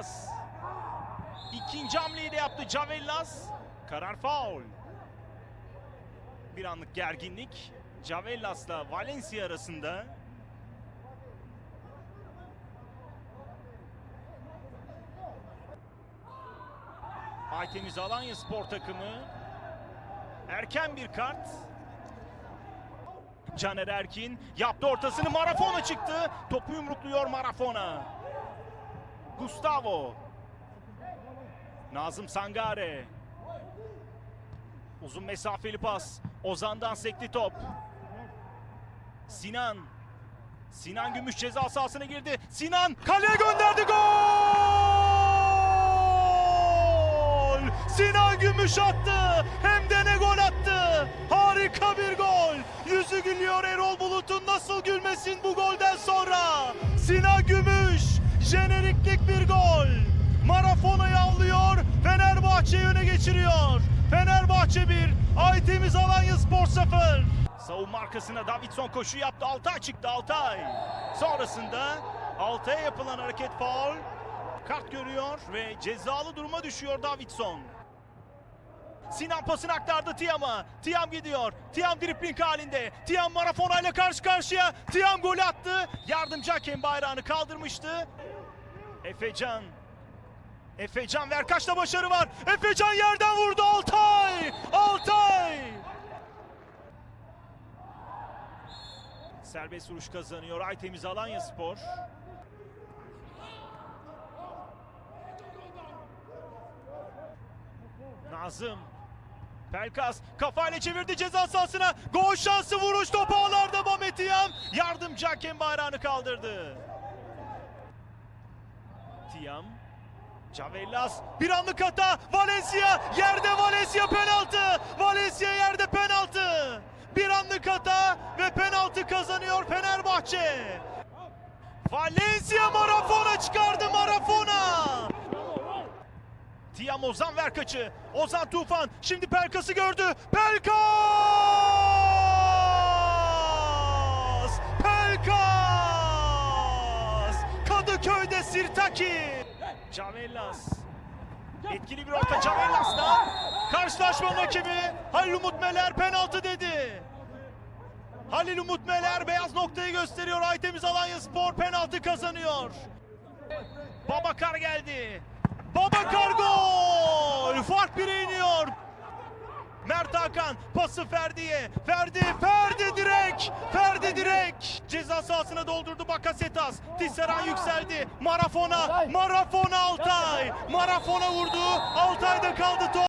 Cavellas. İkinci hamleyi de yaptı Cavellas. Karar faul. Bir anlık gerginlik. Cavellas'la Valencia arasında. Aytemiz Alanya Spor takımı. Erken bir kart. Caner Erkin yaptı ortasını Marafona çıktı. Topu yumrukluyor Marafona. Gustavo. Nazım Sangare. Uzun mesafeli pas. Ozan'dan sekti top. Sinan. Sinan Gümüş ceza sahasına girdi. Sinan kaleye gönderdi gol! Sinan Gümüş attı. Hem de ne gol attı. Harika bir gol. Yüzü gülüyor Erol Bulut'un nasıl gülmesin bu golden sonra. Sinan Gümüş jeneriklik bir gol. Marafona'yı avlıyor. Fenerbahçe'yi öne geçiriyor. Fenerbahçe 1, Aytemiz Alanya Spor 0. Savunma arkasına Davidson koşu yaptı. Altay çıktı Altay. Sonrasında Altay'a yapılan hareket faul. Kart görüyor ve cezalı duruma düşüyor Davidson. Sinan pasını aktardı Tiam'a. Tiam gidiyor. Tiam dripling halinde. Tiam Marafona ile karşı karşıya. Tiam golü attı. Yardımcı hakem bayrağını kaldırmıştı. Efecan. Efecan ver kaçta başarı var. Efecan yerden vurdu Altay. Altay. Serbest vuruş kazanıyor Aytemiz Alanya Spor. Nazım. Pelkas kafayla çevirdi ceza sahasına. Gol şansı vuruş topu ağlarda Mehmet İyam. Yardımcı hakem bayrağını kaldırdı. Tiam. Cavellas bir anlık hata. Valencia yerde Valencia penaltı. Valencia yerde penaltı. Bir anlık hata ve penaltı kazanıyor Fenerbahçe. Valencia Marafona çıkardı Marafona. Tiam Ozan ver kaçı. Ozan Tufan şimdi Pelkas'ı gördü. Pelkas! Kadıköy'de Sirtaki. Cavellas. Etkili bir orta Cavellas'tan. Karşılaşmanın hakemi Halil Umut Meler penaltı dedi. Halil Umut Meler beyaz noktayı gösteriyor. Aytemiz Alanya Spor penaltı kazanıyor. Babakar geldi. Babakar gol! Fark bire iniyor. Mert Hakan pası Ferdi'ye. Ferdi, Ferdi. Ceza sahasına doldurdu Bakasetas. Tisseran yükseldi. Marafona, Marafona Altay. Marafona vurdu. Altay'da kaldı top.